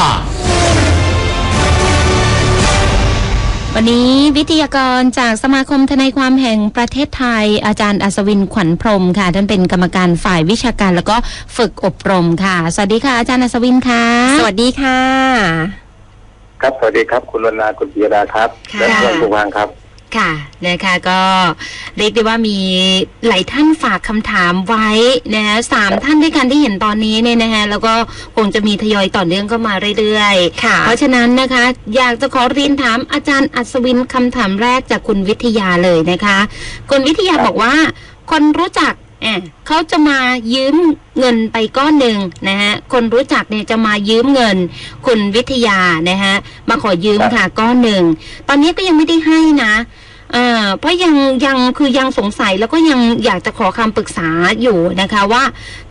ค่ะวันนี้วิทยากรจากสมาคมทนายความแห่งประเทศไทย อาจารย์อัศวินขวัญพรหมค่ะ ท่านเป็นกรรมการฝ่ายวิชาการแล้วก็ฝึกอบรมค่ะ สวัสดีค่ะ อาจารย์อัศวินค่ะ สวัสดีค่ะ ครับ สวัสดีครับ คุณวรรณาคุณปิยดาครับค่ะและเพื่อนผู้ฟังครับ ค่ะนะคะก็เรียกได้ว่ามีหลายท่านฝากคำถามไว้นะคะสามครับท่านด้วยกันที่เห็นตอนนี้เนี่ยนะคะแล้วก็คงจะมีทยอยต่อเนื่องเข้ามาเรื่อยๆค่ะเพราะฉะนั้นนะคะ อยากจะขอเรียนถามอาจารย์อัศวินคำถามแรกจากคุณวิทยาเลยนะคะ คุณวิทยาครับบอกว่า คนรู้จักเอ่อเขาจะมายืมเงินไปก้อนหนึ่งนะฮะ คนรู้จักเนี่ยจะมายืมเงิน คุณวิทยานะฮะ มาขอยืมค่ะก้อนหนึ่ง ตอนนี้ก็ยังไม่ได้ให้นะเอ่อเพราะยังยังคือยังสงสัยแล้วก็ยังอยากจะขอคำปรึกษาอยู่นะคะว่า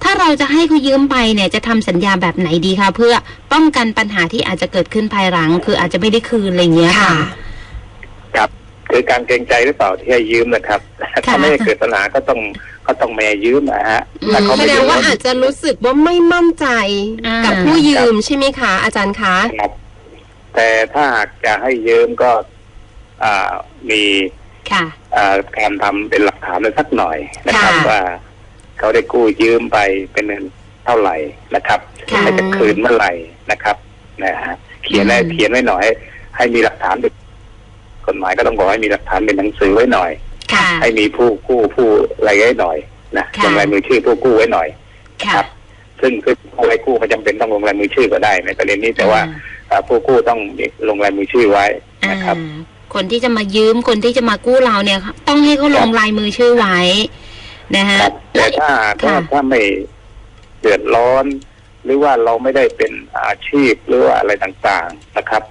ถ้าเราจะให้เขายืมไปเนี่ยจะทำสัญญาแบบไหนดีคะเพื่อป้องกันปัญหาที่อาจจะเกิดขึ้นภายหลัง คืออาจจะไม่ได้คืนอะไรอย่างเงี้ยค่ะ ครับคือการเกรงใจหรือเปล่าที่ให้ยืมนะครับถ้าไม่ได้เกิดปัญหาก็ต้องก็ต้องแม่ยืมนะฮะอืมถ้าเขาแสไม่ดยืงมว่าอาจจะรู้สึกว่าไม่มั่นใจอ่ากักับผู้ยืมใช่ไหมคะอาจารย์คะครับแต่ถ้าหากจะให้ยืมก็อ่ามีค่ะอ่าการทำเป็นหลักฐานไว้สักหน่อยนะครับค่ะว่าเขาได้กู้ยืมไปเป็นเงินเท่าไหร่นะครับค่ะและจะคืนเมื่อไหร่นะครับนะฮะเขียนไว้อืมเขียนไว้หน่อย ให้มีหลักฐานเป็น กฎหมายก็ต้องบอกให้มีหลักฐานเป็นหนังสือไว้หน่อย ค่ะ ให้มีผู้กู้ผู้อะไรไว้หน่อยนะค่ะ ลงลายมือชื่อผู้กู้ไว้หน่อย ค่ะครับซึ่งคือผู้ให้กู้ไม่จำเป็นต้องลงลายมือชื่อก็ได้ในประเด็นนี้แต่ว่าอ่าผู้กู้ต้องลงลายมือชื่อไว้อ่านะครับ คนที่จะมายืมคนที่จะมากู้เราเนี่ย ต้องให้เขาลงลายมือชื่อไว้นะฮะ ครับแต่ถ้าถ้าค่ะ ถ้าไม่เดือดร้อน หรือว่าเราไม่ได้เป็นอาชีพหรือว่าอะไรต่างๆนะครับ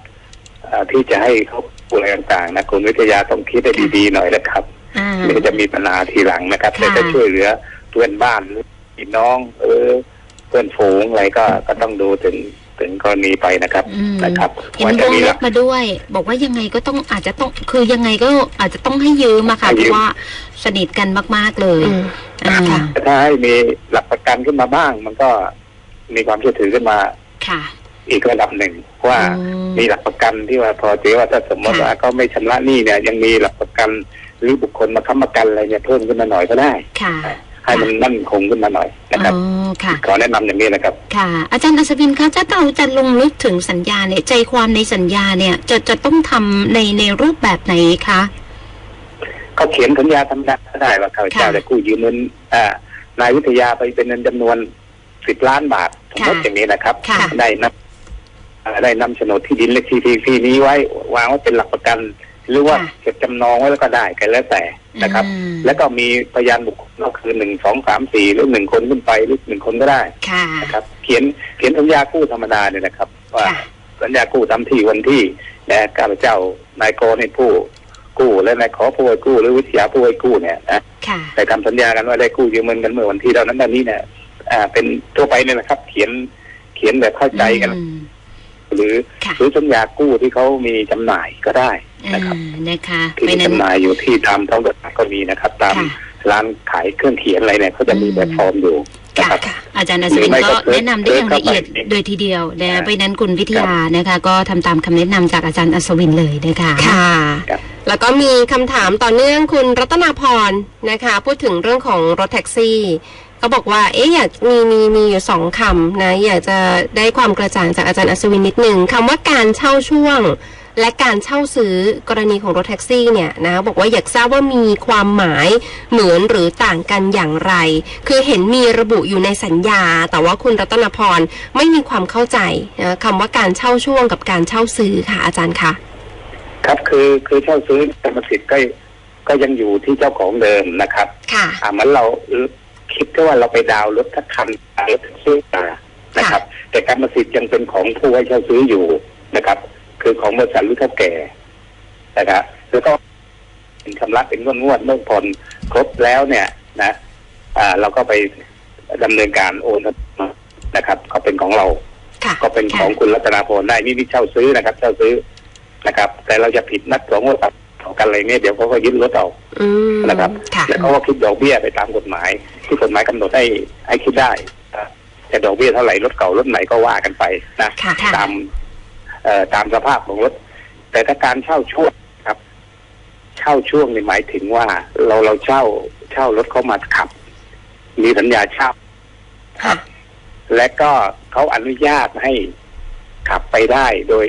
อ่าที่จะให้เขา พูดอะไรต่างๆนะคุณวิทยาต้องคิดให้ดีๆหน่อยนะครับอ่าไม่งั้นจะมีปัญหาทีหลังนะครับค่ะแต่จะช่วยเหลือเพื่อนบ้านหรือพี่น้อง เออ เพื่อนฝูงอะไรก็ก็ต้องดูถึงถึงกรณีไปนะครับอืมนะครับเห็นว่าจะวงมีหเล็ลับกมาด้วย บอกว่ายังไงก็ต้องอาจจะต้องคือยังไงก็อาจจะต้องให้ยืมอะค่ะให้เพยืมราะว่าสนิทกันมาก ๆเลยอืมอ่าค่ะถ้าให้มีหลักประกันขึ้นมาบ้าง มันก็มีความเชื่อถือขึ้นมาค่ะ อีกระดับหนึ่งว่าอืมมีหลักประกันที่ว่าพอเจว่าถ้าสมมติค่ะว่าเขาไม่ชำระหนี้เนี่ย ยังมีหลักประกันหรือบุคคลมาค้ำประกันอะไรเนี่ยเพิ่มขึ้นมาหน่อยก็ได้ค่ะให้มันมั่นคงขึ้นมาหน่อยนะครับอ๋อค่ะขอแนะนำอย่างนี้นะครับ ค่ะ อาจารย์อัศวินคะถ้าเราจะลงลึกถึงสัญญาเนี่ย ใจความในสัญญาเนี่ย จะจะต้องทำในในรูปแบบไหนคะก็เขียนสัญญาธรรมดาก็ได้ว่าข้าพเจ้าค่ะจะกู้ยืมเงินอ่านายวิทยาไปเป็นเงินจำนวนสิบล้านบาทสมมติค่ะอย่างนี้นะครับค่ะได้นำอ่า ได้นำโฉนดที่ดินเลขที่ที่ที่นี้ไว้วางไว้เป็นหลักประกัน หรือว่าค่ะเก็บจำนองไว้แล้วก็ได้ก็แล้วแต่นะครับ อืม แล้วก็มีพยานบุคคลก็คือหนึ่งสองสามสี่หรือหนึ่งคนขึ้นไปหรือหนึ่งคนก็ได้ค่ะ นะครับ เขียนเขียนสัญญากู้ธรรมดาเนี่ยนะครับ ว่าค่ะ สัญญากู้ตามที่วันที่นะข้าพเจ้านายกในผู้กู้และนายขอผู้ให้กู้หรือวิทยาผู้ให้กู้เนี่ยนะ ค่ะได้ทำสัญญากันว่าได้กู้ยืมเงินกันเมื่อวันที่เรานั้นนั้นนี้เนี่ยอ่า เป็นทั่วไปเนี่ยนะครับ เขียนเขียนแบบเข้าใจกัน อืม หรือค่ะหรือสัญญากู้ที่เขามีจำหน่ายก็ได้นะครับอ่านะคะที่เพมีราะฉะนั้นจำหน่ายอยู่ที่ตามท้องตลาดก็มีนะครับ ตามค่ะร้านขายเครื่องเขียนอะไรเนี่ยเขาจะมีอืมแบบฟอร์มอยู่นะค่ะครับอาจารย์อัศวินหรือไม่ก็ก็แนะนำได้อย่างละเอียดเซิร์ชเข้าไปโดยทีเดียวนะครับเพราะฉะนั้นคุณวิทยานะคะ ก็ทำตามคำแนะนำจากอาจารย์อัศวินเลยนะคะค่ะครับแล้วก็มีคำถามต่อเนื่องคุณรัตนาพรนะคะ พูดถึงเรื่องของรถแท็กซี่ เขาบอกว่า เอ๊ะอยากมีมีมีอยู่สองคำนะ อยากจะได้ความกระจ่างจากอาจารย์อัศวินนิดหนึ่งคำว่าการเช่าช่วง และการเช่าซื้อกรณีของรถแท็กซี่เนี่ยนะบอกว่าอยากทราบว่ามีความหมายเหมือนหรือต่างกันอย่างไร คือเห็นมีระบุอยู่ในสัญญา แต่ว่าคุณรัตนพรไม่มีความเข้าใจนะคำว่าการเช่าช่วงกับการเช่าซื้อค่ะอาจารย์คะครับคือคือเช่าซื้อกรรมสิทธิ์ก็ก็ยังอยู่ที่เจ้าของเดิมนะครับ ค่ะอ่าเหมันเรา คิดแค่ว่าเราไปดาวน์รถทักคันรถแท็กซี่มานะครับ แต่กรรมสิทธิ์ยังเป็นของผู้ให้เช่าซื้ออยู่นะครับ คือของบริษัทหรือเท่าแก่นะครับแล้วก็เป็นชำระเป็นงวดงวดๆเมื่อผ่อนครบแล้วเนี่ยนะอ่าเราก็ไปดำเนินการโอนนะครับ ก็เป็นของเราค่ะก็เป็นของคุณรัตนาพรได้นี่นี่เช่าซื้อนะครับ เช่าซื้อนะครับ แต่เราจะผิดนัดสองงวดต่อกันอะไรเนี่ยเดี๋ยวเขาก็ยึดรถเอาอืมนะครับค่ะแล้วเขาก็คิดดอกเบี้ยไปตามกฎหมาย ที่กฎหมายกำหนดให้ให้คิดได้นะจะดอกเบี้ยเท่าไหร่รถเก่ารถไหนก็ว่ากันไปนะค่ะค่ะตามเอ่อตามสภาพของรถ แต่ถ้าการเช่าช่วงครับ เช่าช่วงนี่หมายถึงว่า เราเราเช่าเช่ารถเขามาขับ มีสัญญาเช่าค่ะและก็เขาอนุญาตให้ขับไปได้โดย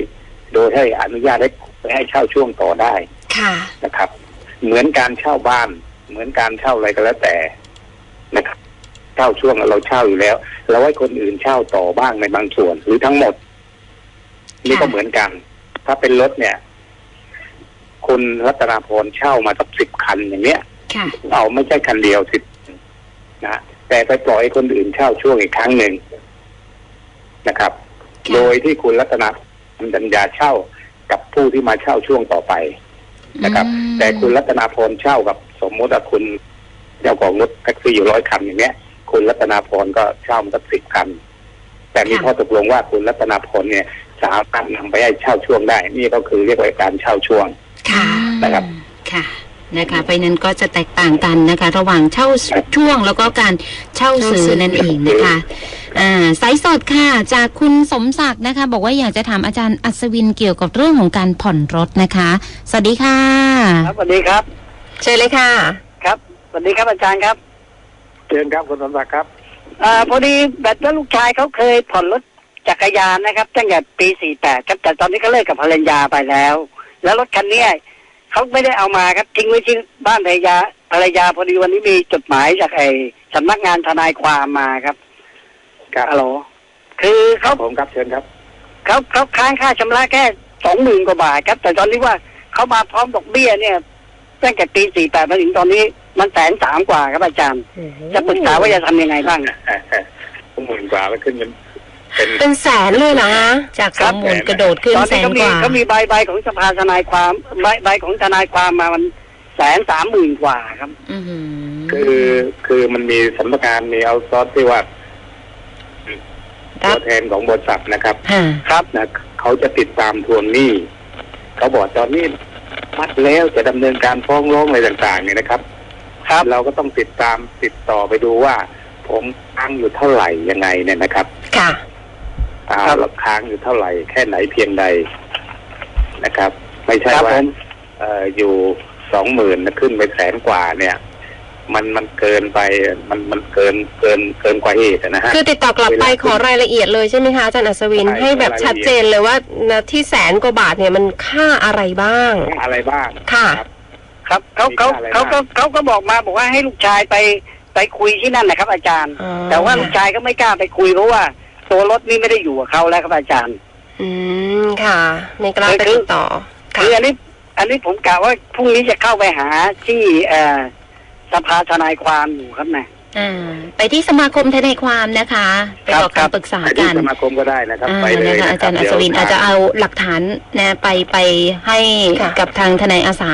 โดยให้อนุญาตให้ให้เช่าช่วงต่อได้ค่ะนะครับ เหมือนการเช่าบ้าน เหมือนการเช่าอะไรก็แล้วแต่นะครับ เช่าช่วงเราเช่าอยู่แล้ว เราให้คนอื่นเช่าต่อบ้างในบางส่วน หรือทั้งหมด นี่ก็เหมือนกัน ถ้าเป็นรถเนี่ย คุณรัตนาพรเช่ามาสักสิบคันอย่างเนี้ยค่ะเอาไม่ใช่คันเดียวสิบนะแต่ไปปล่อยให้คนอื่นเช่าช่วงอีกครั้งหนึ่งนะครับค่ะโดยที่คุณรัตนาทำสัญญาเช่ากับผู้ที่มาเช่าช่วงต่อไปนะครับอืมแต่คุณรัตนาพรเช่ากับสมมติว่าคุณเจ้าของรถแท็กซี่อยู่ร้อยคันอย่างเนี้ย คุณรัตนาพรก็เช่ามาสักสิบคัน แต่มีข้อตกลงว่าคุณรัตนาพรเนี่ย สามารถนำไปให้เช่าช่วงได้ นี่ก็คือเรียกว่าการเช่าช่วง ค่ะนะครับค่ะนะคะเพราะฉะนั้นก็จะแตกต่างกันนะคะ ระหว่างเช่าช่วงแล้วก็การเช่าซื้อนั่นเองนะคะอ่าสายสดค่ะ จากคุณสมศักดิ์นะคะ บอกว่าอยากจะถามอาจารย์อัศวินเกี่ยวกับเรื่องของการผ่อนรถนะคะ สวัสดีค่ะ ครับสวัสดีครับ เชิญเลยค่ะ ครับสวัสดีครับอาจารย์ครับ เชิญครับคุณสมศักดิ์ครับอ่าพอดีแบบว่าลูกชายเขาเคยผ่อนรถจักรยานนะครับตั้งแต่ปี 48 ครับแต่ตอนนี้ก็เลิกกับภรรยาไปแล้ว แล้วรถคันเนี้ยเขาไม่ได้เอามาครับทิ้งไว้ที่บ้านภรรยาภรรยาพอดีวันนี้มีจดหมายจากไอ้สำนักงานทนายความมาครับครับฮัลโหลคือคเขารับผมครับเชิญครับเขาเขาค้างค่าชำระแค่สองหมื่นกว่าบาทครับ แต่ตอนนี้ว่าเขามาพร้อมดอกเบี้ยเนี่ยตั้งแต่ปี 48 มาถึงตอนนี้ มันแสนสามกว่าครับอาจารย์ จะปรึกษาว่าจะทำยังไงบ้างหมื่นกว่าแล้วขึ้นเป็นเป็นเป็นแสนเลยเหรอคะจากครัสอบงหมื่นกระโดดขึ้นตอนแสนี้นเขากมีว่าเขามีใบใบของสภาทนายความใบใบของทนายความมามันแสนสามหมื่นกว่าครับอื้อหือคือคือมันมีสำนักงานมีเอาซอสที่ว่าครัตับวแทนของบริษัทนะครับค่ะครับนะเขาจะติดตามทวงหนี้เขาบอกตอนนี้มัดแล้วจะดำเนินการฟ้องร้องอะไรต่าง ๆ เนี่ยนะครับ ครับ เราก็ต้องติดตามติดต่อไปดูว่า ผมค้างอยู่เท่าไหร่ยังไงเนี่ยนะครับ ค่ะอ่าครับ เราค้างอยู่เท่าไหร่แค่ไหนเพียงใดนะครับ ไม่ใช่ครับว่าผมเอ่ออยู่สองหมื่นขึ้นไปแสนกว่าเนี่ย มันมันเกินไปมันมันเกินเกินเกินกว่าเหตุนะฮะ คือติดต่อกลับไปขอรายละเอียดเลยใช่ไหมคะอาจารย์อัศวินใช่ให้แบบชัดเจนเลยว่าที่แสนกว่าบาทเนี่ยมันค่าอะไรบ้าง อะไรบ้างค่ะรับ ครับเขาเขามีค่าอะไรเขาก็บ้างเขาก็บอกมาบอกว่าให้ลูกชายไปไปคุยที่นั่นนะครับ อาจารย์อ๋อแต่ว่าลูกชายก็ไม่กล้าไปคุยเพราะว่าตัวรถนี่ไม่ได้อยู่กับเขาแล้วครับอาจารย์ อืมค่ะ ไม่กล้าไปติดต่อค่ะคืออันนี้ อันนี้ผมกะว่าพรุ่งนี้จะเข้าไปหาที่เอ่อสภาทนายความอยู่ครับนะ อ่าไปที่สมาคมทนายความนะคะ ไปครับบอกครัคำบปรึกษาไปกัที่นสมาคมก็ได้นะครับอ่าไปเลยนะคะนะอาครัจาบรย์อัศวินเดี๋อาจจะยวเอาหลักฐานนะไปไปให้ค่ะกับทางทนายอาสา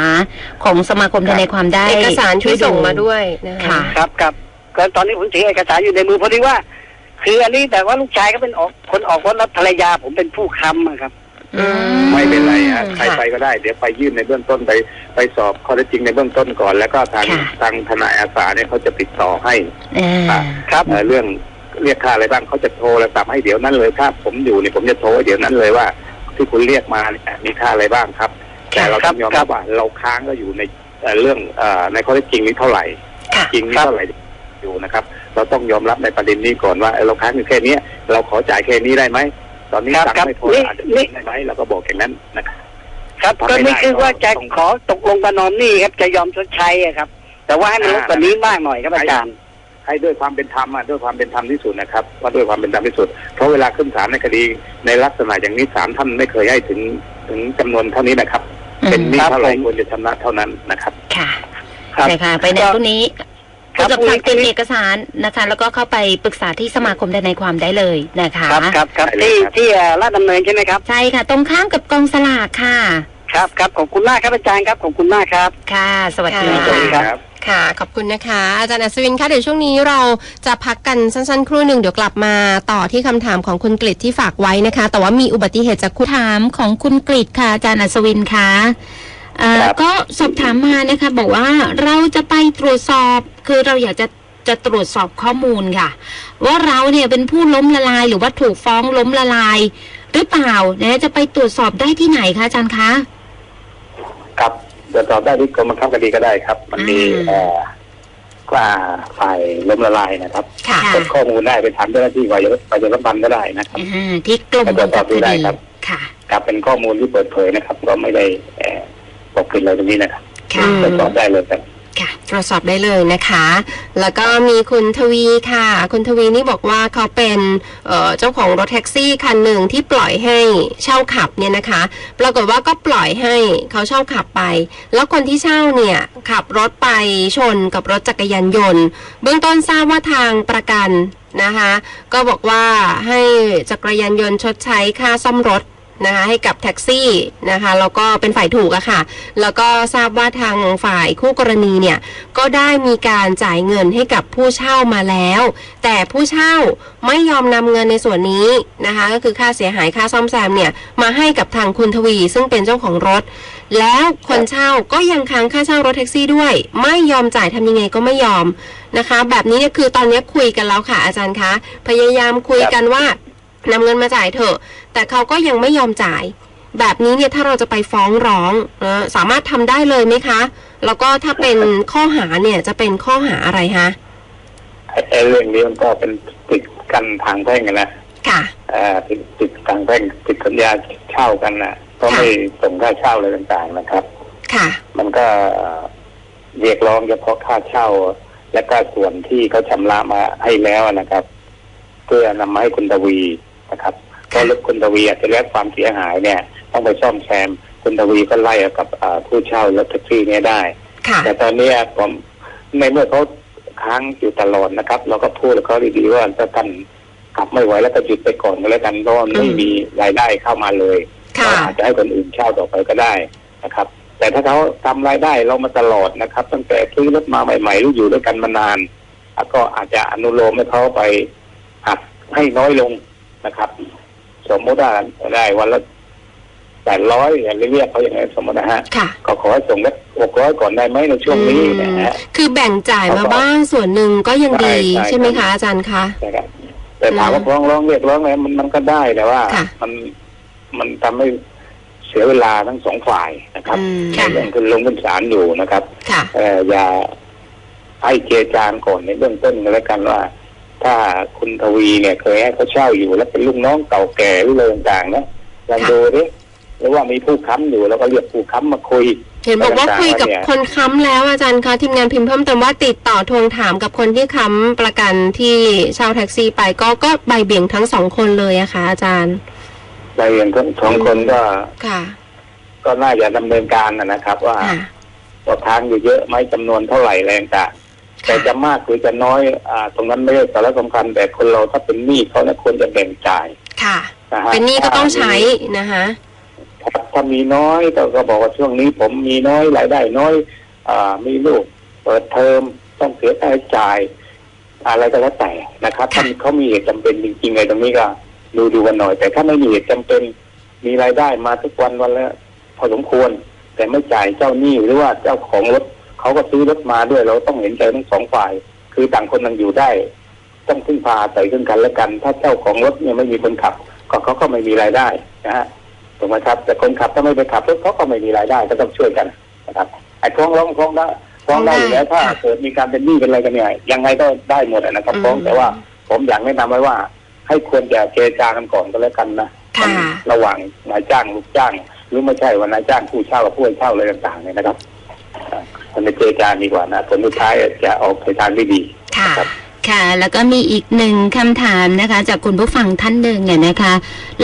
ของสมาคมทนายความได้เอกสารที่ช่วยดูส่งมาด้วยนะคะค่ะครับครับก็ตอนนี้ผมถือเอกสารอยู่ในมือพอดีว่า คืออันนี้แต่ว่าลูกชายก็เป็นออกคนออกรถแล้วภรรยาผมเป็นผู้ค้ำอะครับอื ไม่เป็นไรฮะใครค่ะไปก็ได้ เดี๋ยวไปยื่นในเบื้องต้นไปไปสอบข้อเท็จจริงในเบื้องต้นก่อน แล้วก็ทางค่ะทางทนายอาสาเนี่ยเขาจะติดต่อให้อ่าครับเอ่อเรื่องเรียกค่าอะไรบ้างเขาจะโทรและตามให้เดี๋ยวนั้นเลยถ้าผมอยู่เนี่ยผมจะโทรให้เดี๋ยวนั้นเลยว่า ที่คุณเรียกมาเนี่ยมีค่าอะไรบ้างครับ แต่เราต้องยอมครัรับบว่าเราค้างก็อยู่ในเอ่อเรื่องเอ่อในข้อเท็จจริงนี้เท่าไหร่ค่ะจริงนี่ครับเท่าไหร่อยู่นะครับ เราต้องยอมรับในประเด็นนี้ก่อนว่าเออเราค้างอยู่แค่เนี้ยเราขอจ่ายแค่นี้ได้ไหม ตอนนี้ครับสั่งครับไม่พอนี่อาจจะนี่ได้ไหมเราก็บอกอย่างนั้นนะครับครับทำไม่ก็นี่ได้คือว่าจะต้องขอตกลงประนอมหนี้ครับจะยอมชดใช้อะครับ แต่ว่าให้มันลดกว่านี้มากหน่อยครับอาจารย์ ให้ด้วยความเป็นธรรมอะด้วยความเป็นธรรมที่สุดนะครับว่าด้วยความเป็นธรรมที่สุด เพราะเวลาขึ้นศาลในคดี ในลักษณะอย่างนี้ศาลท่านไม่เคยให้ถึงถึงจำนวนเท่านี้นะครับ เป็นหนี้ครับเท่าไหร่ผมควรจะชำระเท่านั้นนะครับ ค่ะครับใช่ค่ะ ไปในพรุ่งนี้ ครัคุบณกับทางพรุ่เตรียมงนี้เอกสารนะคะ แล้วก็เข้าไปปรึกษาที่สมาคมทนายความได้เลยนะคะครับครับครับได้เลยที่ครับที่เอ่อลาดดำเนินใช่ไหมครับใช่ค่ะ ตรงข้ามกับกองสลากค่ะ ครับครับขอบคุณมากครับอาจารย์ครับขอบคุณมากครับ ค่ะ สวัสดีค่ะสวัสดีค่ะครับค่ะ ขอบคุณนะคะ อาจารย์อัศวินคะเดี๋ยวช่วงนี้เราจะพักกันสั้นๆ ครู่หนึ่งเดี๋ยวกลับมาต่อที่คำถามของคุณกฤษที่ฝากไว้นะคะ แต่ว่ามีอุบัติเหตุจากคุณถามของคุณกฤษค่ะอาจารย์อัศวินค่ะเอ่อครับ ก็สอบถามมานะคะ บอกว่าเราจะไปตรวจสอบคือเราอยากจะจะตรวจสอบข้อมูลค่ะ ว่าเราเนี่ยเป็นผู้ล้มละลายหรือว่าถูกฟ้องล้มละลาย หรือเปล่านะจะไปตรวจสอบได้ที่ไหนคะอาจารย์คะครับตรวจสอบได้ที่กรมบังคับคดีก็ได้ครับ มันมีอืมเอ่อกว่าฝ่ายล้มละลายนะครับค่ะค่ะกดข้อมูลได้ไปถามเจ้าหน้าที่ฝ่ายฝ่ายรับบันก็ได้นะครับอ่าที่กรมไปตรวจสอบดูได้ครับ ค่ะ ครับเป็นข้อมูลที่เปิดเผยนะครับ ก็ไม่ได้เอ่อ ปกปิดอะไรตรงนี้นะครับค่ะอืมตรวจสอบได้เลยครับค่ะตรวจสอบได้เลยนะคะ แล้วก็มีคุณทวีค่ะ คุณทวีนี่บอกว่าเขาเป็นเอ่อเจ้าของรถแท็กซี่คันหนึ่งที่ปล่อยให้เช่าขับเนี่ยนะคะ ปรากฏว่าก็ปล่อยให้เขาเช่าขับไป แล้วคนที่เช่าเนี่ยขับรถไปชนกับรถจักรยานยนต์ เบื้องต้นทราบว่าทางประกันนะคะ ก็บอกว่าให้จักรยานยนต์ชดใช้ค่าซ่อมรถ นะคะให้กับแท็กซี่นะคะแล้วก็เป็นฝ่ายถูกอะค่ะ แล้วก็ทราบว่าทางฝ่ายคู่กรณีเนี่ยก็ได้มีการจ่ายเงินให้กับผู้เช่ามาแล้ว แต่ผู้เช่าไม่ยอมนำเงินในส่วนนี้นะคะ ก็คือค่าเสียหายค่าซ่อมแซมเนี่ยมาให้กับทางคุณทวี ซึ่งเป็นเจ้าของรถ แล้วคนเช่าก็ยังค้างค่าเช่ารถแท็กซี่ด้วย ไม่ยอมจ่ายทำยังไงก็ไม่ยอมนะคะ แบบนี้เนี่ยคือตอนนี้คุยกันแล้วค่ะอาจารย์คะพยายามคุยกันว่า นำเงินมาจ่ายเถอะ แต่เขาก็ยังไม่ยอมจ่าย แบบนี้เนี่ยถ้าเราจะไปฟ้องร้องเออสามารถทำได้เลยไหมคะ แล้วก็ถ้าเป็นข้อหาเนี่ยจะเป็นข้อหาอะไรคะไอ้ไอ้เรื่องนี้มันก็เป็นติดกันทางแพ่งกันนะค่ะเอ่อติดติดทางแพ่งติดสัญญาเช่ากันนะก็ไม่ส่งค่าเช่าอะไรต่างๆนะครับ ค่ะ มันก็เรียกร้องเฉพาะค่าเช่า และก็ส่วนที่เขาชำระมาให้แล้วนะครับ เพื่อนำมาให้คุณตวี นะครับเพราะรถคุณตวีอาจจะได้รับความเสียหายเนี่ยต้องไปซ่อมแซมคุณตวีก็ไล่เอากับอ่าผู้เช่ารถแท็กซี่เนี่ยได้ค่ะแต่ตอนเนี้ยผมในเมื่อเขาค้างอยู่ตลอดนะครับ เราก็พูดกับเขาดีๆว่าถ้าท่านกลับไม่ไหวแล้วก็หยุดไปก่อนก็แล้วกันเพราะว่าไม่อืมมีรายได้เข้ามาเลยค่ะเราอาจจะให้คนอื่นเช่าต่อไปก็ได้นะครับ แต่ถ้าเขาทำรายได้เรามาตลอดนะครับ ตั้งแต่ซื้อรถมาใหม่ๆหรืออยู่ด้วยกันมานานอะก็อาจจะอนุโลมให้เขาไปหักให้น้อยลง นะครับ สมมติว่าได้วันละแปดร้อยอย่างเรียกเขาอย่างนี้นสมมตินะฮะค่ะก็ขอให้ส่งสักหกร้อยก่อนได้ไหมในช่วงนี้นะฮะอืมคือแบ่งจ่ายมาบ้างส่วนหนึ่งก็ยังดีใช่ใช่ใช่ไหมคะอาจารย์คะนะครับแต่ถามว่าฟ้องร้องเรียกร้องอะไรมันมันก็ได้แต่ว่าค่ะมันมันทำให้เสียเวลาทั้งสองฝ่ายนะครับอืมในเรื่องคือลงขึ้นศาลอยู่นะครับค่ะเอ่ออย่าให้เจรจาก่อนในเบื้องต้นกันแล้วกันว่า ถ้าคุณทวีเนี่ยเคยให้เขาเช่าอยู่แล้วเป็นลูกน้องเก่าแก่หรืออะไรต่างๆนะลองค่ะดูดิหรือว่ามีผู้ค้ำอยู่แล้วก็เรียกผู้ค้ำมาคุย เห็นบอกว่าคุยกับเนี่ยคนค้ำแล้วอาจารย์คะทีมงานพิมพ์เพิ่มเติมว่าติดต่อทวงถามกับคนที่ค้ำประกันที่เช่าแท็กซี่ไปก็ก็ใบเบี่ยงทั้งสองคนเลยอะค่ะอาจารย์รายละเอียดทั้งสองคนก็ค่ะ ก็น่าจะดำเนินการนะนะครับ ว่าค่ะว่าทางอยู่เยอะไหมจำนวนเท่าไหร่แรงต่างๆ แต่จะมากหรือจะน้อยอ่าตรงนั้นไม่ได้สาระสำคัญ แต่คนเราถ้าเป็นหนี้เขาเนี่ยควรจะแบ่งจ่ายค่ะ นะฮะเป็นหนี้ก็ต้องใช้นะคะถ้าถ้ามีน้อยก็ก็บอกว่าช่วงนี้ผมมีน้อยรายได้น้อยอ่ามีลูกเปิดเทอมต้องเสียค่าใช้จ่าย อะไรก็แล้วแต่นะครับถ้าเขามีเหตุจำเป็นจริงๆอะไรตรงนี้ก็ดูดูกันหน่อย แต่ถ้าไม่มีเหตุจำเป็นมีรายได้มาทุกวันวันละพอสมควร แต่ไม่จ่ายเจ้าหนี้หรือว่าเจ้าของรถ เขาก็ซื้อรถมาด้วยเราต้องเห็นใจทั้งสองฝ่าย คือต่างคนต่างอยู่ได้ ต้องพึ่งพาอาศัยซึ่งกันและกัน ถ้าเจ้าของรถเนี่ยไม่มีคนขับ ก็เขาก็ไม่มีรายได้นะฮะถูกไหมครับ แต่คนขับถ้าไม่ไปขับรถเขาก็ไม่มีรายได้ก็ต้องช่วยกันนะครับไอ้ฟ้องร้องฟ้องได้ฟ้องได้อยู่แล้วถ้าค่ะเกิดมีการเป็นหนี้เป็นอะไรกันเนี่ยยังไงก็ได้หมดอะนะครับฟ้องอืมแต่ว่าผมอยากแนะนำไว้ว่า ให้ควรจะเจรจากันก่อนก็แล้วกันนะค่ะระหว่างนายจ้างลูกจ้าง หรือไม่ใช่ว่านายจ้างผู้เช่ากับผู้ให้เช่าอะไรต่างๆเนี่ยนะครับ อ่ามันจะเจรจาดีกว่านะผลสุดท้ายจะออกไปทางที่ดีค่ะครับค่ะ แล้วก็มีอีกหนึ่งคำถามนะคะ จากคุณผู้ฟังท่านหนึ่งเนี่ยนะคะ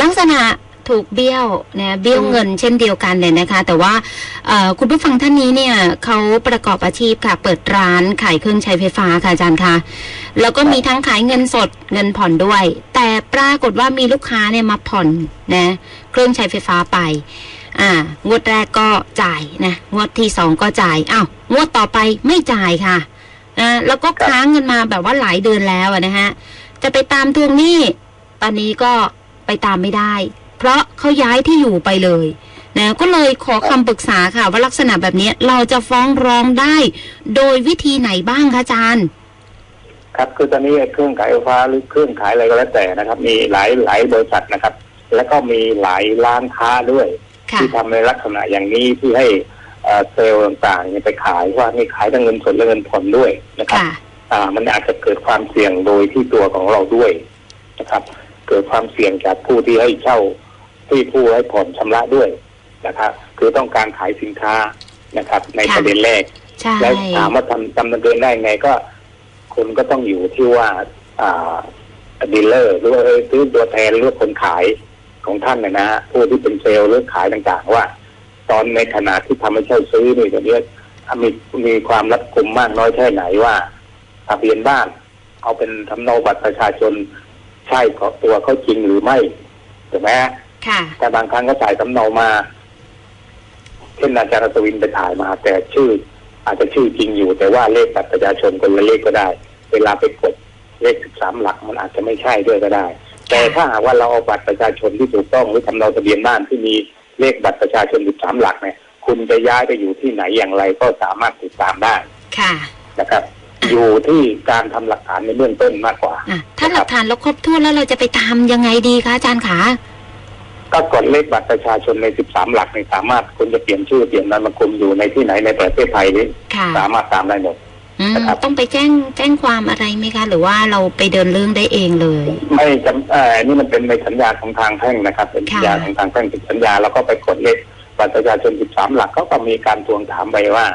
ลักษณะถูกเบี้ยวนะเบี้ยวเงินเช่นเดียวกันเลยนะคะ แต่ว่าเอ่อคุณผู้ฟังท่านนี้เนี่ยเขาประกอบอาชีพค่ะ เปิดร้านขายเครื่องใช้ไฟฟ้าค่ะอาจารย์คะแล้วก็มีทั้งขายเงินสดเงินผ่อนด้วย แต่ปรากฏว่ามีลูกค้าเนี่ยมาผ่อนนะเครื่องใช้ไฟฟ้าไป อ่างวดแรกก็จ่ายนะงวดที่สองก็จ่ายอ้าวงวดต่อไปไม่จ่ายค่ะนะแล้วก็ค้างเงินมาแบบว่าหลายเดือนแล้วนะฮะจะไปตามทวงหนี้ตอนนี้ก็ไปตามไม่ได้ เพราะเขาย้ายที่อยู่ไปเลยนะก็เลยขอคำปรึกษาค่ะ ว่าลักษณะแบบนี้เราจะฟ้องร้องได้ โดยวิธีไหนบ้างคะอาจารย์ครับคือตอนนี้เครื่องขายไฟฟ้าหรือเครื่องขายอะไรก็แล้วแต่นะครับ มีหลายหลายบริษัทนะครับ แล้วก็มีหลายร้านค้าด้วย ที่ทำในลักษณะอย่างนี้ที่ให้เอ่อเซลล์ต่างๆเนี่ยไปขายว่ามีขายทั้งเงินสดและเงินผ่อนด้วยนะครับค่ะอ่ามันอาจจะเกิดความเสี่ยงโดยที่ตัวของเราด้วยนะครับ เกิดความเสี่ยงจากผู้ที่ให้เช่าที่ผู้ให้ผ่อนชำระด้วยนะครับ คือต้องการขายสินค้านะครับ ในค่ะประเด็นแรกใช่แล้วถามว่าทำดำเนินได้ไงก็ คุณก็ต้องอยู่ที่ว่า อ่าดีลเลอร์หรือว่าเอ่อซื้อตัวแทนหรือว่าคนขาย ของท่านนะนะฮะผู้ที่เป็นเซลล์หรือขายต่างๆ ว่า ตอนในขณะที่ทำให้เช่าซื้อนี่ตอนนี้มีมีความรัดกุมมากน้อยแค่ไหนว่าทะเบียนบ้าน เอาเป็นทำเนาบัตรประชาชนใช่ของตัวเขาจริงหรือไม่ถูกไหมฮะค่ะ แต่บางครั้งก็จ่ายสำเนามา เช่นอาจารย์อัศวินไปถ่ายมา แต่ชื่อ อาจจะชื่อจริงอยู่ แต่ว่าเลขบัตรประชาชนคนละเลขก็ได้ เวลาไปกดเลขสิบสามหลักมันอาจจะไม่ใช่ด้วยก็ได้ แต่ถ้าหากว่าเราเอาบัตรประชาชนที่ถูกต้องหรือทำเนาทะเบียนบ้านที่มีเลขบัตรประชาชนสิบสามหลักเนี่ยคุณจะย้ายไปอยู่ที่ไหนอย่างไรก็สามารถติดตามได้ค่ะนะครับ อยู่ที่การทำหลักฐานในเบื้องต้นมากกว่าอะถ้าหลักฐานเราครบถ้วนแล้วเราจะไปตามยังไงดีคะอาจารย์คะก็กดเลขบัตรประชาชนใน 13 หลักในยสามารถคุณจะเปลี่ยนชื่อเปลี่ยนนามสกุลอยู่ในที่ไหนในประเทศไทยนี้ค่ะสามารถตามได้หมดอืม นะครับต้องไปแจ้งแจ้งความอะไรไหมคะ หรือว่าเราไปเดินเรื่องได้เองเลย ไม่จำเอ่ออันนี่มันเป็นในสัญญาของทางแพ่งนะครับ เป็นสัญญาค่ะของทางแพ่งเป็นสัญญา แล้วก็ไปกดเลขบัตรประชาชน 13 หลักเขาก็มีการทวงถามไปว่า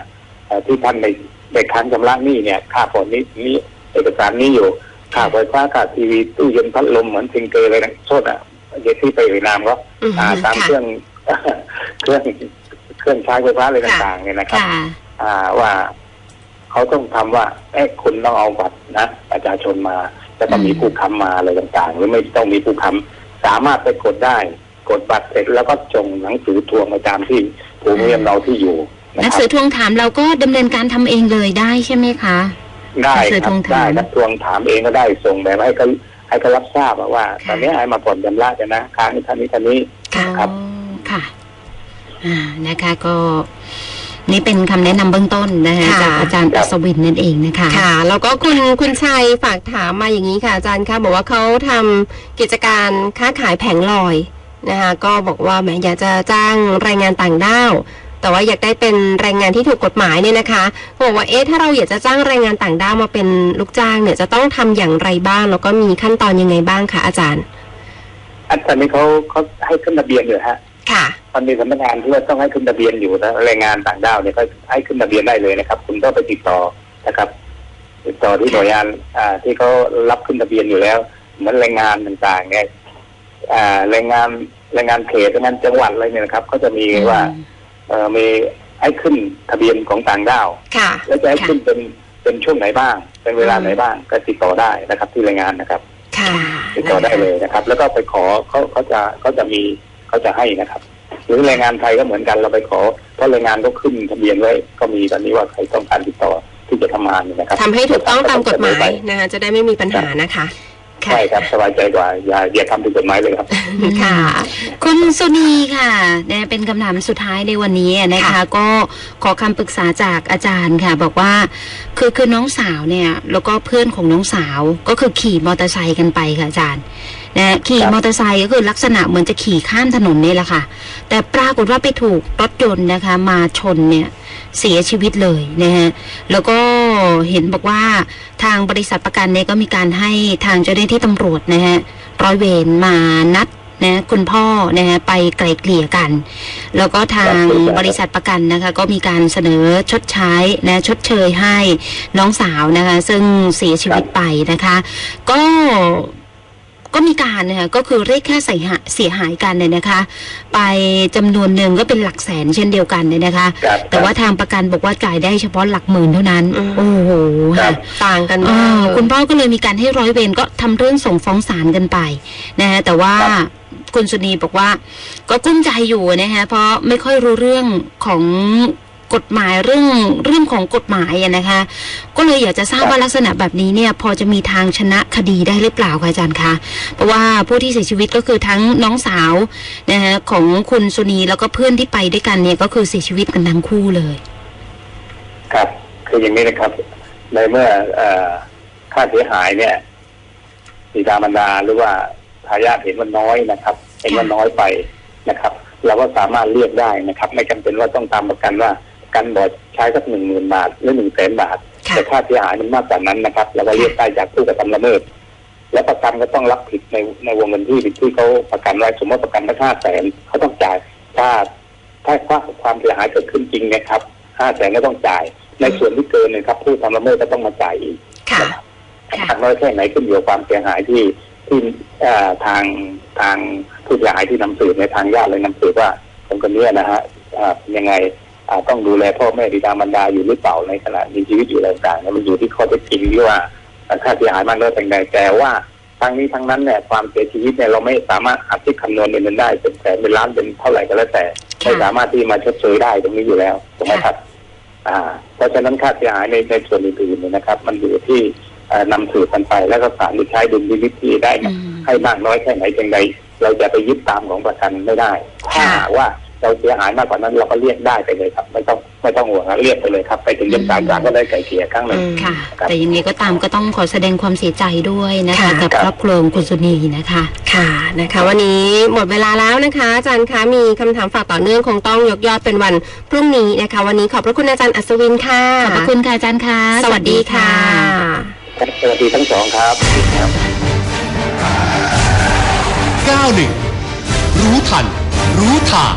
เอ่อที่ท่านในในค้างชำระหนี้เนี่ย ค่าผ่อนนี้นี้เอกสารนี้อยู่ค่าไฟฟ้าค่าทีวีตู้เย็นพัดลมเหมือนซิงเกอร์เลยนะโทษอะเดี๋ยวที่ไปเอ่ยนามก็อืมอ่าตามค่ะเครื่องเครื่องเครื่องใช้ไฟฟ้าอะไรต่างๆเนี่ยนะครับค่ะอ่าว่า เขาต้องทำว่าเอ๊ะคุณต้องเอาบัตรนะประชาชนมาจะต้องมีอืมผู้ค้ำมาอะไรต่างๆ หรือไม่ต้องมีผู้ค้ำสามารถไปกดได้ กดบัตรเสร็จแล้วก็ส่งหนังสือทวงไปตามที่ภูมิลำเนาที่อยู่นะหนังครัสือบทวงถามเราก็ดำเนินการทำเองเลยได้ใช่ไหมคะ ได้หนังสือครัทวบงถามได้ครับทวงถามเองก็ได้ส่งแบบให้เขาให้เขารับทราบอะว่าค่ะตอนนี้ให้มาผ่อนชำระกันนะค้างนี้ท่านนี้ท่านนี้ค่ะครับค่ะ อ่านะคะก็ นี่เป็นคำแนะนำเบื้องต้นนะคะค่ะจากอาจารย์อัศวินนั่นเองนะคะค่ะ แล้วก็คุณคุณชัยฝากถามมาอย่างนี้ค่ะอาจารย์คะบอกว่าเขาทำกิจการค้าขายแผงลอยนะคะก็บอกว่าแหมอยากจะจ้างแรงงานต่างด้าวแต่ว่าอยากได้เป็นแรงงานที่ถูกกฎหมายเนี่ยนะคะเขาบอกว่าเอ๊ะถ้าเราอยากจะจ้างแรงงานต่างด้าวมาเป็นลูกจ้างเนี่ยจะต้องทำอย่างไรบ้าง แล้วก็มีขั้นตอนยังไงบ้างคะอาจารย์อันตอนนี้เขาเขาให้ขึ้นทะเบียนอยู่ฮะ ค่ะ มันมีสำนักงานที่ว่าต้องให้ขึ้นทะเบียนอยู่นะแรงงานต่างด้าวเนี่ยก็ให้ขึ้นทะเบียนได้เลยนะครับ คุณก็ไปติดต่อนะครับ ติดต่อที่หน่วยงานอ่าที่เขารับขึ้นทะเบียนอยู่แล้ว เหมือนแรงงานต่างๆเนี่ยอ่าแรงงานแรงงานเขตแรงงานจังหวัดอะไรเนี่ยนะครับเขาจะมีว่าเอ่อมีให้ขึ้นทะเบียนของต่างด้าวค่ะแล้วจะให้ค่ะขึ้นเป็นเป็นช่วงไหนบ้าง เป็นเวลาไหนบ้าง ก็ติดต่อได้นะครับ ที่แรงงานนะครับค่ะติดต่อได้เลยนะครับ แล้วก็ไปขอเขาเขาจะเขาจะมีเขาจะให้นะครับ หรือแรงงานไทยก็เหมือนกันเราไปขอ เพราะแรงงานก็ขึ้นทะเบียนไว้ก็มีตอนนี้ว่าใครต้องการติดต่อที่จะทำงานเนี่ยนะครับทำให้ถูกต้องตามกฎหมายไปนะคะจะได้ไม่มีปัญหานะคะค่ะใช่ครับสบายใจกว่าอย่าอย่าทำผิดกฎหมายเลยครับ ค่ะ คุณสุนีค่ะเนี่ยเป็นคำถามสุดท้ายในวันนี้นะคะค่ะก็ขอคำปรึกษาจากอาจารย์ค่ะ บอกว่าคือคือน้องสาวเนี่ย แล้วก็เพื่อนของน้องสาวก็คือขี่มอเตอร์ไซค์กันไปค่ะอาจารย์นะ ขี่ครับมอเตอร์ไซค์ก็คือลักษณะเหมือนจะขี่ข้ามถนนนี่แหละค่ะ แต่ปรากฏว่าไปถูกรถยนต์นะคะ มาชนเนี่ยเสียชีวิตเลยนะฮะแล้วก็เห็นบอกว่าทางบริษัทประกันเนี่ยก็มีการให้ทางเจ้าหน้าที่ตำรวจนะฮะร้อยเวรมานัดนะคุณพ่อนะฮะไปไกลเกลี่ยกัน แล้วก็ทางครับบริษัทประกันนะคะ ก็มีการเสนอชดใช้นะชดเชยให้น้องสาวนะคะ ซึ่งเสียชีวิตไปนะคะ ก็ ก็มีการนะคะก็คือเรียกค่าเสียหายเสียหายกันเนี่ยนะคะ ไปจำนวนหนึ่งก็เป็นหลักแสนเช่นเดียวกันเนี่ยนะคะครับแต่ว่าทางประกันบอกว่าจ่ายได้เฉพาะหลักหมื่นเท่านั้นอืมโอ้โหครัค่ะบต่างกันอ่มากาคุณพ่อก็เลยมีการให้ร้อยเวรก็ทำเรื่องส่งฟ้องศาลกันไปนะฮะแต่ว่าครับคุณสุนีบอกว่า ก็กุ้มใจอยู่นะฮะเพราะไม่ค่อยรู้เรื่องของ กฎหมายเรื่องเรื่องของกฎหมายอะนะคะ ก็เลยอยากจะทราบว่าลักษณะแบบนี้เนี่ยพอจะมีทางชนะคดีได้หรือเปล่าคะอาจารย์คะเพราะว่าผู้ที่เสียชีวิตก็คือทั้งน้องสาวนะฮะของคุณสุนีแล้วก็เพื่อนที่ไปด้วยกันเนี่ยก็คือเสียชีวิตกันทั้งคู่เลย ครับคืออย่างนี้นะครับ ในเมื่อเอ่อค่าเสียหายเนี่ยบิดามารดาหรือว่าทายาทเห็นว่าน้อยนะครับเห็นว่าน้อยไปนะครับ เราก็สามารถเรียกได้นะครับ ไม่จำเป็นว่าต้องตามประกันว่าประ กันบอดใช้สักหนึ่งหมื่นบาทหรือหนึ่งแสนบาทค่ะแต่ค่าเสียหายมันมากกว่านั้นนะครับเราก็เรียกได้จากผู้กระทำละเมิด และประกันก็ต้องรับผิดในในวงเงินที่ที่เขาประกันไว้สมมติประกันไปห้าแสนเขาต้องจ่ายถ้าถ้าความความเสียหายเกิดขึ้นจริงนะครับห้าแสนก็ต้องจ่าย ในส่วนที่เกินเนะครับ ผู้ทำละเมิดก็ต้องมาจ่ายอีกค่ะค่ะมากน้อยแค่ไหนขึ้นอยู่กับความเสียหายที่ที่เอ่อทางทางผู้เสียหายที่นำสืบในทางญาติเลยนำสืบว่าคนคนนี้นะฮะอ่ายังไงอ่า ต้องดูแลพ่อแม่บิดามารดาอยู่หรือเปล่าในขณะมีชีวิตอยู่อะไรต่างๆมันอยู่ที่ข้อเท็จจริงที่ว่าค่าเสียหายมากน้อยเพียงใดแต่ว่าทั้งนี้ทั้งนั้นเนี่ยความเสียชีวิตเนี่ยเราไม่สามารถหาที่คำนวณเป็นเงินได้เป็นแสนเป็นล้านเป็นเท่าไหร่ก็แล้วแต่ไม่สามารถที่มาชดเชยได้ตรงนี้อยู่แล้วถูกไหมครับอ่า เพราะฉะนั้นค่าเสียหายในในส่วนอื่นๆเนี่ยนะครับ มันอยู่ที่เอ่อนำสืบกันไปแล้วก็ศาลจะใช้ดุลพินิจที่ได้อืมให้มากน้อยแค่ไหนเพียงใด เราจะไปยึดตามของประกันไม่ได้ ถ้าค่ะหากว่า เราเสียหายมากกว่านั้นเราก็เรียกได้ไปเลยครับ ไม่ต้องไม่ต้องห่วงนะเรียกไปเลยครับไปถึงชั้นศาลศาลก็ได้ไกลเกลี่ยครั้งหนึ่งอืมค่ะครับแต่ยังไงก็ตามก็ต้องขอแสดงความเสียใจด้วยนะคะค่ะกับครับครอบครัวของคุณสุนีนะคะ ค่ะนะคะ วันนี้หมดเวลาแล้วนะคะอาจารย์คะมีคำถามฝากต่อเนื่องคงต้องยกยอดเป็นวันพรุ่งนี้นะคะ วันนี้ขอบพระคุณอาจารย์อัศวินค่ะขอบพระคุณค่ะอาจารย์ค่ะสวัสดีค่ะครับสวัสดีทั้งสองครับครับ91รู้ทัน รู้ทาง